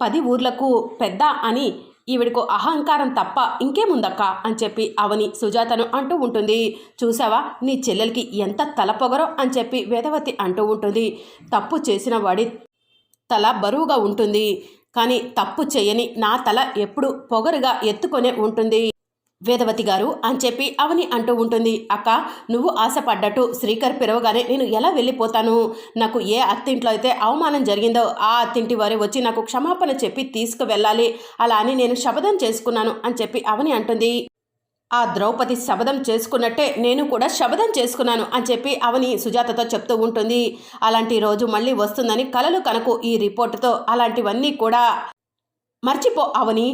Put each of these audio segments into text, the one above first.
పది ఊర్లకు పెద్ద అని ఈవిడకు అహంకారం తప్ప ఇంకేముందక్క అని చెప్పి అవని సుజాతను అంటూ ఉంటుంది. చూసావా నీ చెల్లెలకి ఎంత తలపొగరో అని చెప్పి వేదవతి అంటూ ఉంటుంది. తప్పు చేసిన వాడి తల బరువుగా ఉంటుంది. కానీ తప్పు చేయని నా తల ఎప్పుడు పొగరుగా ఎత్తుకొనే ఉంటుంది. వేదవతి గారు అని చెప్పి అవని అంటూ ఉంటుంది. అక్క నువ్వు ఆశపడ్డట్టు శ్రీకర్ పిలవగానే నేను ఎలా వెళ్ళిపోతాను? నాకు ఏ అత్తింట్లో అయితే అవమానం జరిగిందో ఆ అత్తింటి వారే వచ్చి నాకు క్షమాపణ చెప్పి తీసుకువెళ్ళాలి. అలా అని నేను శపథం చేసుకున్నాను అని చెప్పి అవని అంటుంది. ఆ ద్రౌపది శబదం చేసుకున్నట్టే నేను కూడా శబదం చేసుకున్నాను అని చెప్పి అవని సుజాతతో చెప్తూ ఉంటుంది. అలాంటి రోజు మళ్ళీ వస్తుందని కలలు కనుకు ఈ రిపోర్టుతో అలాంటివన్నీ కూడా. మర్చిపో అవని.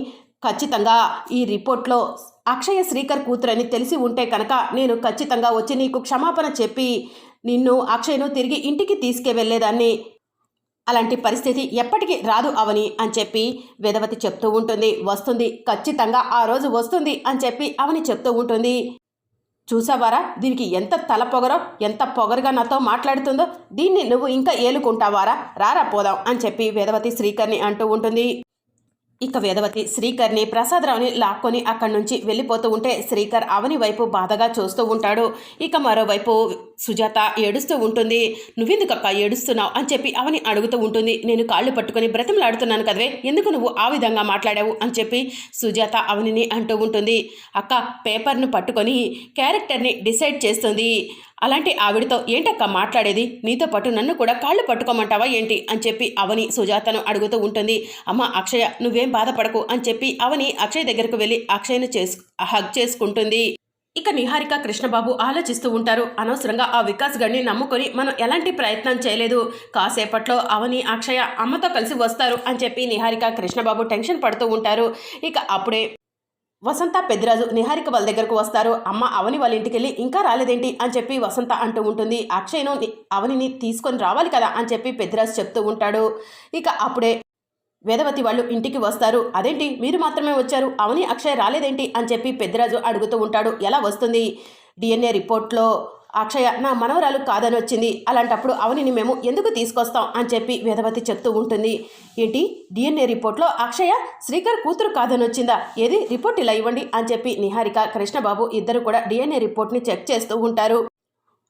ఖచ్చితంగా ఈ రిపోర్ట్లో అక్షయ శ్రీకర్ కూతురని తెలిసి ఉంటే కనుక నేను ఖచ్చితంగా వచ్చి నీకు క్షమాపణ చెప్పి నిన్ను అక్షయ్ను తిరిగి ఇంటికి తీసుకెళ్ళేదాన్ని అలాంటి పరిస్థితి ఎప్పటికీ రాదు అవని అని చెప్పి వేదవతి చెప్తూ ఉంటుంది. వస్తుంది ఖచ్చితంగా ఆ రోజు వస్తుంది అని చెప్పి అవని చెప్తూ ఉంటుంది. చూసావారా? దీనికి ఎంత తల పొగరో ఎంత పొగరుగా నాతో మాట్లాడుతుందో దీన్ని నువ్వు ఇంకా ఏలుకుంటావారా? రారా పోదాం అని చెప్పి వేదవతి శ్రీకర్ని అంటూ ఉంటుంది. ఇక వేదవతి శ్రీకర్ని ప్రసాదరావుని లాక్కొని అక్కడి నుంచి వెళ్ళిపోతూ ఉంటే శ్రీకర్ అవని వైపు బాధగా చూస్తూ ఉంటాడు. ఇక మరోవైపు సుజాత ఏడుస్తూ ఉంటుంది. నువ్వెందుకక్క ఏడుస్తున్నావు? అని చెప్పి అవని అడుగుతూ ఉంటుంది. నేను కాళ్ళు పట్టుకొని బ్రతిమలాడుతున్నాను కదవే. ఎందుకు నువ్వు ఆ విధంగా మాట్లాడావు? అని చెప్పి సుజాత అవనిని అంటూ ఉంటుంది. అక్క పేపర్ను పట్టుకొని క్యారెక్టర్ని డిసైడ్ చేస్తుంది. అలాంటి ఆవిడతో ఏంటక్క మాట్లాడేది? నీతో పాటు నన్ను కూడా కాళ్ళు పట్టుకోమంటావా ఏంటి? అని చెప్పి అవని సుజాతను అడుగుతూ ఉంటుంది. అమ్మ అక్షయ నువ్వేం బాధపడకు అని చెప్పి అవని అక్షయ్ దగ్గరకు వెళ్ళి అక్షయ్ను చేసు హగ్ చేసుకుంటుంది. ఇక నిహారిక కృష్ణబాబు ఆలోచిస్తూ ఉంటారు. అనవసరంగా ఆ వికాస్ గడిని నమ్ముకొని మనం ఎలాంటి ప్రయత్నం చేయలేదు. కాసేపట్లో అవని అక్షయ అమ్మతో కలిసి వస్తారు అని చెప్పి నిహారిక కృష్ణబాబు టెన్షన్ పడుతూ ఉంటారు. ఇక అప్పుడే వసంత పెద్దిరాజు నిహారిక వాళ్ళ దగ్గరకు వస్తారు. అమ్మ అవని వాళ్ళ ఇంటికి వెళ్ళి ఇంకా రాలేదేంటి? అని చెప్పి వసంత అంటూ ఉంటుంది. అక్షయ్ను అవనిని తీసుకొని రావాలి కదా? అని చెప్పి పెద్దిరాజు చెప్తూ ఉంటాడు. ఇక అప్పుడే వేదవతి వాళ్ళు ఇంటికి వస్తారు. అదేంటి? మీరు మాత్రమే వచ్చారు. అవని అక్షయ్ రాలేదేంటి? అని చెప్పి పెద్దిరాజు అడుగుతూ ఉంటాడు. ఎలా వస్తుంది? డిఎన్ఏ రిపోర్ట్లో అక్షయ నా మనవరాలు కాదని వచ్చింది. అలాంటప్పుడు అవనిని మేము ఎందుకు తీసుకొస్తాం? అని చెప్పి వేదవతి చెప్తూ ఉంటుంది. ఏంటి? డిఎన్ఏ రిపోర్ట్లో అక్షయ శ్రీకర్ కూతురు కాదని వచ్చిందా? ఏది? రిపోర్ట్ ఇలా ఇవ్వండి అని చెప్పి నిహారిక కృష్ణబాబు ఇద్దరు కూడా డిఎన్ఏ రిపోర్ట్ని చెక్ చేస్తూ ఉంటారు.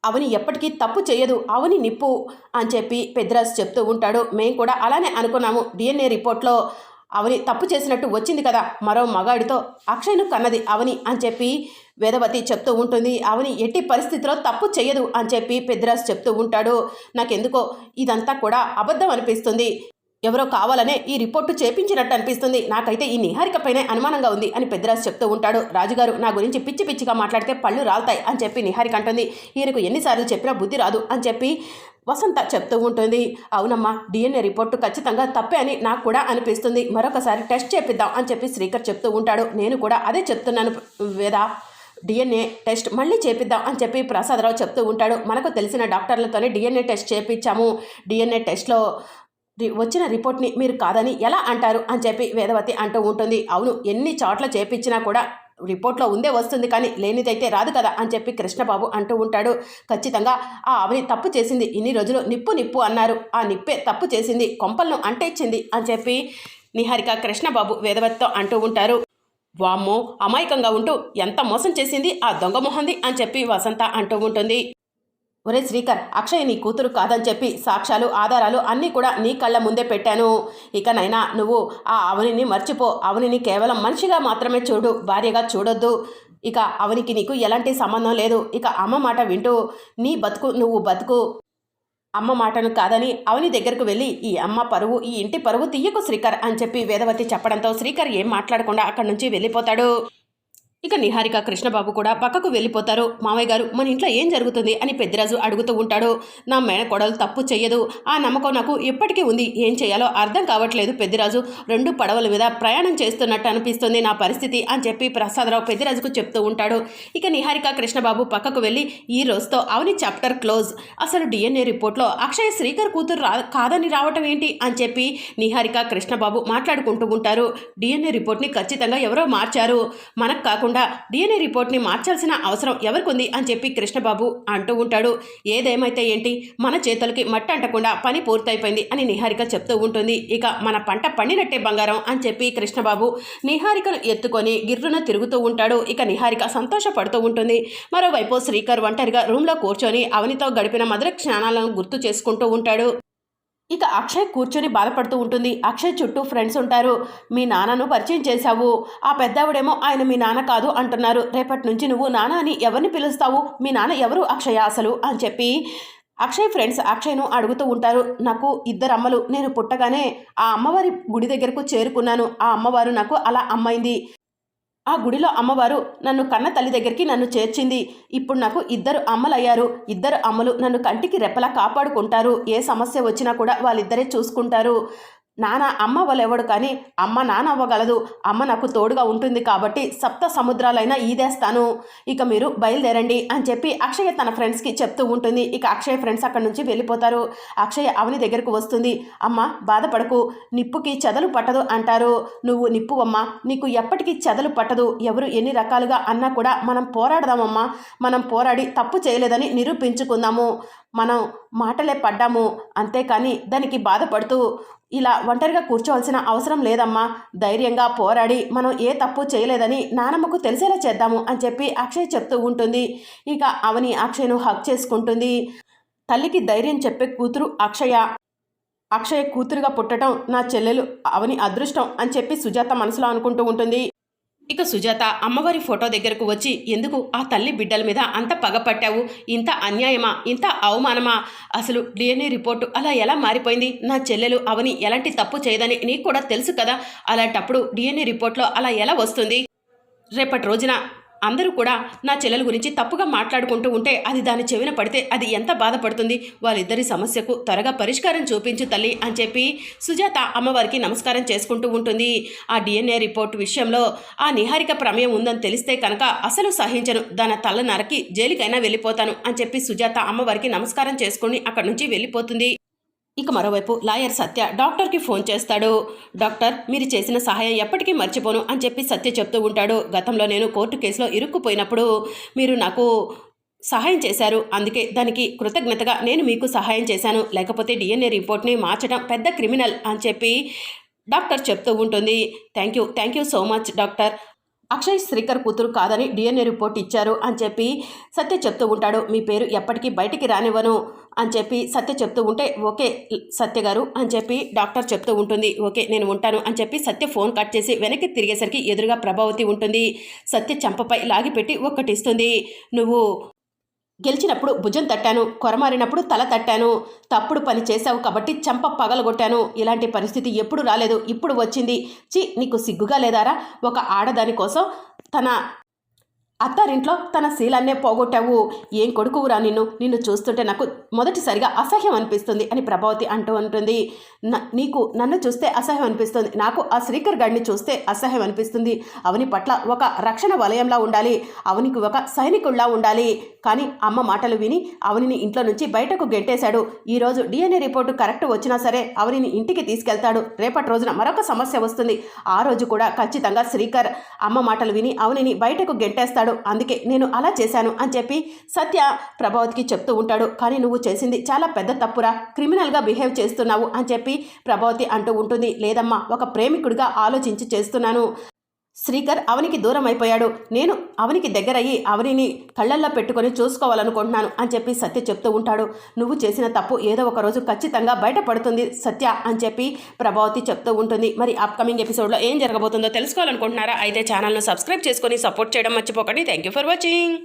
అవని ఎప్పటికీ తప్పు చేయదు. అవని నిప్పు అని చెప్పి పెద్దరాజు చెప్తూ ఉంటాడు. మేము కూడా అలానే అనుకున్నాము. డిఎన్ఏ రిపోర్ట్లో అవని తప్పు చేసినట్టు వచ్చింది కదా. మరో మగాడితో అక్షయ్ను కన్నది అవని అని చెప్పి వేదవతి చెప్తూ ఉంటుంది అవని ఎట్టి పరిస్థితిలో తప్పు చేయదు అని చెప్పి పెద్దరాజు చెప్తూ ఉంటాడు. నాకెందుకో ఇదంతా కూడా అబద్ధం అనిపిస్తుంది. ఎవరో కావాలనే ఈ రిపోర్టు చేపించినట్టు అనిపిస్తుంది. నాకైతే ఈ నిహారిక పైనే అనుమానంగా ఉంది అని పెద్దరాజు చెప్తూ ఉంటాడు. రాజుగారు నా గురించి పిచ్చి పిచ్చిగా మాట్లాడితే పళ్ళు రాలుతాయి అని చెప్పి నిహారిక అంటుంది. ఈయనకు ఎన్నిసార్లు చెప్పినా బుద్ధి రాదు అని చెప్పి వసంత చెప్తూ ఉంటుంది. అవునమ్మా డిఎన్ఏ రిపోర్టు ఖచ్చితంగా తప్పే అని నాకు కూడా అనిపిస్తుంది. మరొకసారి టెస్ట్ చేపిద్దాం అని చెప్పి శ్రీకర్ చెప్తూ ఉంటాడు. నేను కూడా అదే చెప్తున్నాను వేదా. డిఎన్ఏ టెస్ట్ మళ్ళీ చేపిద్దాం అని చెప్పి ప్రసాదరావు చెప్తూ ఉంటాడు. మనకు తెలిసిన డాక్టర్లతోనే డిఎన్ఏ టెస్ట్ చేపించాము డిఎన్ఏ టెస్ట్లో రి- వచ్చిన రిపోర్ట్ని మీరు కాదని ఎలా అంటారు? అని చెప్పి వేదవతి అంటూ ఉంటుంది. అవును ఎన్ని చోట్ల చేపించినా కూడా రిపోర్ట్లో ఉందే వస్తుంది కానీ లేనిదైతే రాదు కదా? అని చెప్పి కృష్ణబాబు అంటూ ఉంటాడు. ఖచ్చితంగా ఆ అవని తప్పు చేసింది. ఇన్ని రోజులు నిప్పు నిప్పు అన్నారు. ఆ నిప్పే తప్పు చేసింది. కొంపలను అంటేచ్చింది అని చెప్పి నిహారిక కృష్ణబాబు వేదవతితో అంటూ ఉంటారు. వామ్మో అమాయకంగా ఉంటూ ఎంత మోసం చేసింది ఆ దొంగ మొహంది అని చెప్పి వసంత అంటూ ఉంటుంది. ఒరే శ్రీకర్ అక్షయ్ నీ కూతురు కాదని చెప్పి సాక్ష్యాలు ఆధారాలు అన్నీ కూడా నీ కళ్ళ ముందే పెట్టాను. ఇకనైనా నువ్వు ఆ అవనిని మర్చిపో. అవనిని కేవలం మనిషిగా మాత్రమే చూడు భార్యగా చూడొద్దు. ఇక అవనికి నీకు ఎలాంటి సంబంధం లేదు. ఇక అమ్మ మాట వింటూ నీ బతుకు నువ్వు బతుకు. అమ్మ మాటను కాదని అవని దగ్గరకు వెళ్ళి ఈ అమ్మ పరువు ఈ ఇంటి పరువు తీయకు శ్రీకర్ అని చెప్పి వేదవతి చెప్పడంతో శ్రీకర్ ఏం మాట్లాడకుండా అక్కడి నుంచి వెళ్ళిపోతాడు. ఇక నిహారిక కృష్ణబాబు కూడా పక్కకు వెళ్ళిపోతారు. మామయ్య గారు మన ఇంట్లో ఏం జరుగుతుంది? అని పెద్దిరాజు అడుగుతూ ఉంటాడు. నా మేనకోడలు తప్పు చెయ్యదు. ఆ నమ్మకం నాకు ఎప్పటికీ ఉంది. ఏం చేయాలో అర్థం కావట్లేదు పెద్దిరాజు. రెండు పడవల మీద ప్రయాణం చేస్తున్నట్టు అనిపిస్తుంది నా పరిస్థితి అని చెప్పి ప్రసాదరావు పెద్దిరాజుకు చెప్తూ ఉంటాడు. ఇక నిహారిక కృష్ణబాబు పక్కకు వెళ్ళి ఈ రోజుతో అవని చాప్టర్ క్లోజ్. అసలు డిఎన్ఏ రిపోర్ట్లో అక్షయ శ్రీకర్ కూతురు రా కాదని రావటం ఏంటి? అని చెప్పి నిహారిక కృష్ణబాబు మాట్లాడుకుంటూ ఉంటారు. డిఎన్ఏ రిపోర్ట్ని ఖచ్చితంగా ఎవరో మార్చారు. మనకు కాకుండా కాకుండా డిఎన్ఏ రిపోర్ట్ని మార్చాల్సిన అవసరం ఎవరికుంది అని చెప్పి కృష్ణబాబు అంటూ ఉంటాడు. ఏదేమైతే ఏంటి? మన చేతులకి మట్టి అంటకుండా పని పూర్తయిపోయింది అని నిహారిక చెప్తూ ఉంటుంది. ఇక మన పంట పండినట్టే బంగారం అని చెప్పి కృష్ణబాబు నిహారికను ఎత్తుకొని గిర్రున తిరుగుతూ ఉంటాడు. ఇక నిహారిక సంతోషపడుతూ ఉంటుంది. మరోవైపు శ్రీకర్ ఒంటరిగా రూమ్లో కూర్చొని అవనితో గడిపిన మధుర క్షణాలను గుర్తు చేసుకుంటూ ఉంటాడు. ఇక అక్షయ్ కూర్చొని బాధపడుతూ ఉంటుంది. అక్షయ్ చుట్టూ ఫ్రెండ్స్ ఉంటారు. మీ నాన్నను పరిచయం చేశావు. ఆ పెద్దావిడేమో ఆయన మీ నాన్న కాదు అంటున్నారు. రేపటి నుంచి నువ్వు నాన్న అని ఎవరిని పిలుస్తావు? మీ నాన్న ఎవరు? అక్షయ అసలు అని చెప్పి అక్షయ్ ఫ్రెండ్స్ అక్షయ్ను అడుగుతూ ఉంటారు. నాకు ఇద్దరు అమ్మలు. నేను పుట్టగానే ఆ అమ్మవారి గుడి దగ్గరకు చేరుకున్నాను. ఆ అమ్మవారు నాకు అలా అమ్మైంది. ఆ గుడిలో అమ్మవారు నన్ను కన్న తల్లి దగ్గరికి నన్ను చేర్చింది. ఇప్పుడు నాకు ఇద్దరు అమ్మలయ్యారు. ఇద్దరు అమ్మలు నన్ను కంటికి రెప్పలా కాపాడుకుంటారు. ఏ సమస్య వచ్చినా కూడా వాళ్ళిద్దరే చూసుకుంటారు. నాన్న అమ్మ వాళ్ళెవడు కానీ అమ్మ నాన్న అవ్వగలదు. అమ్మ నాకు తోడుగా ఉంటుంది కాబట్టి సప్త సముద్రాలైనా ఈదేస్తాను ఇక మీరు బయలుదేరండి అని చెప్పి అక్షయ తన ఫ్రెండ్స్కి చెప్తూ ఉంటుంది. ఇక అక్షయ ఫ్రెండ్స్ అక్కడి నుంచి వెళ్ళిపోతారు. అక్షయ అవని దగ్గరకు వస్తుంది. అమ్మ బాధపడకు నిప్పుకి చెదలు పట్టదు అంటారు. నువ్వు నిప్పు అమ్మ నీకు ఎప్పటికీ చెదలు పట్టదు. ఎవరు ఎన్ని రకాలుగా అన్నా కూడా మనం పోరాడదామమ్మా మనం పోరాడి తప్పు చేయలేదని నిరూపించుకుందాము. మనం మాటలే పడ్డాము అంతేకాని దానికి బాధపడుతూ ఇలా ఒంటరిగా కూర్చోవలసిన అవసరం లేదమ్మా. ధైర్యంగా పోరాడి మనం ఏ తప్పు చేయలేదని నానమ్మకు తెలిసేలా చేద్దాము అని చెప్పి అక్షయ్ చెప్తూ ఉంటుంది. ఇక అవని అక్షయ్ను హక్ చేసుకుంటుంది. తల్లికి ధైర్యం చెప్పే కూతురు అక్షయ. అక్షయ్ కూతురుగా పుట్టడం నా చెల్లెలు అవని అదృష్టం అని చెప్పి సుజాత మనసులో అనుకుంటూ ఉంటుంది. ఇక సుజాత అమ్మవారి ఫోటో దగ్గరకు వచ్చి ఎందుకు ఆ తల్లి బిడ్డల మీద అంత పగపట్టావు ఇంత అన్యాయమా? ఇంత అవమానమా? అసలు డిఎన్ఏ రిపోర్టు అలా ఎలా మారిపోయింది? నా చెల్లెలు అవని ఎలాంటి తప్పు చేయదని నీకు కూడా తెలుసు కదా? అలాంటప్పుడు డిఎన్ఏ రిపోర్ట్లో అలా ఎలా వస్తుంది? రేపటి రోజున అందరూ కూడా నా చెల్లెల గురించి తప్పుగా మాట్లాడుకుంటూ ఉంటే అది దాని చెవిన పడితే అది ఎంత బాధపడుతుంది? వాళ్ళిద్దరి సమస్యకు త్వరగా పరిష్కారం చూపించు తల్లి అని చెప్పి సుజాత అమ్మవారికి నమస్కారం చేసుకుంటూ ఉంటుంది. ఆ డిఎన్ఏ రిపోర్ట్ విషయంలో ఆ నిహారిక ప్రమేయం ఉందని తెలిస్తే కనుక అసలు సహించను. దాని తల నరకి జైలుకైనా వెళ్ళిపోతాను అని చెప్పి సుజాత అమ్మవారికి నమస్కారం చేసుకుని అక్కడి నుంచి వెళ్ళిపోతుంది. ఇక మరోవైపు లాయర్ సత్య డాక్టర్కి ఫోన్ చేస్తాడు. డాక్టర్ మీరు చేసిన సహాయం ఎప్పటికీ మర్చిపోను అని చెప్పి సత్య చెప్తూ ఉంటాడు. గతంలో నేను కోర్టు కేసులో ఇరుక్కుపోయినప్పుడు మీరు నాకు సహాయం చేశారు. అందుకే దానికి కృతజ్ఞతగా నేను మీకు సహాయం చేశాను. లేకపోతే డిఎన్ఏ రిపోర్ట్ని మార్చడం పెద్ద క్రిమినల్ అని చెప్పి డాక్టర్ చెప్తూ ఉంటుంది. Thank you thank you so much doctor. Akshay Srikar కూతురు కాదని డిఎన్ఏ రిపోర్ట్ ఇచ్చారు అని చెప్పి సత్య చెప్తూ ఉంటాడు. మీ పేరు ఎప్పటికీ బయటికి రానివ్వను అని చెప్పి సత్య చెప్తూ ఉంటే ఓకే సత్య గారు అని చెప్పి డాక్టర్ చెప్తూ ఉంటుంది. ఓకే నేను ఉంటాను అని చెప్పి సత్య ఫోన్ కట్ చేసి వెనక్కి తిరిగేసరికి ఎదురుగా ప్రభావతి ఉంటుంది. సత్య చంపపై లాగిపెట్టి ఒక్కటిస్తుంది. నువ్వు గెలిచినప్పుడు భుజం తట్టాను కొరమారినప్పుడు తల తట్టాను. తప్పుడు పని చేశావు కాబట్టి చంప పగలగొట్టాను. ఇలాంటి పరిస్థితి ఎప్పుడు రాలేదు ఇప్పుడు వచ్చింది. చి నీకు సిగ్గుగా లేదారా? ఒక ఆడదాని కోసం తన అత్తారింట్లో తన శీలాన్నే పోగొట్టావు. ఏం కొడుకువురా నిన్ను? నిన్ను చూస్తుంటే నాకు మొదటిసారిగా అసహ్యం అనిపిస్తుంది అని ప్రభావతి అంటూ ఉంటుంది. "న- నీకు నన్ను చూస్తే అసహ్యం అనిపిస్తుంది. నాకు ఆ శ్రీకర్ గడిని చూస్తే అసహ్యం అనిపిస్తుంది. అవని పట్ల ఒక రక్షణ వలయంలా ఉండాలి. అవనికి ఒక సైనికుల్లా ఉండాలి. కానీ అమ్మ మాటలు విని అవనిని ఇంట్లో నుంచి బయటకు గెంటేశాడు. ఈరోజు డిఎన్ఏ రిపోర్టు కరెక్ట్ వచ్చినా సరే అవనిని ఇంటికి తీసుకెళ్తాడు. రేపటి రోజున మరొక సమస్య వస్తుంది. ఆ రోజు కూడా ఖచ్చితంగా శ్రీకర్ అమ్మ మాటలు విని అవనిని బయటకు గెంటేస్తాడు. అందుకే నేను అలా చేశాను అని చెప్పి సత్య ప్రభావతికి చెప్తూ ఉంటాడు. కానీ నువ్వు చేసింది చాలా పెద్ద తప్పురా. క్రిమినల్గా బిహేవ్ చేస్తున్నావు అని చెప్పి ప్రభావతి అంటూ ఉంటుంది. లేదమ్మా ఒక ప్రేమికుడిగా ఆలోచించి చేస్తున్నాను. శ్రీకర్ అవనికి దూరం అయిపోయాడు నేను అవనికి దగ్గరయ్యి అవనిని కళ్ళల్లో పెట్టుకొని చూసుకోవాలనుకుంటున్నాను అని చెప్పి సత్య చెప్తూ ఉంటాడు. నువ్వు చేసిన తప్పు ఏదో ఒక రోజు ఖచ్చితంగా బయటపడుతుంది సత్య అని చెప్పి ప్రభావతి చెప్తూ ఉంటుంది. మరి అప్కమింగ్ ఎపిసోడ్లో ఏం జరగబోతుందో తెలుసుకోవాలనుకుంటున్నారా? అయితే ఛానల్ను సబ్స్క్రైబ్ చేసుకొని సపోర్ట్ చేయడం మర్చిపోకండి. Thank you for watching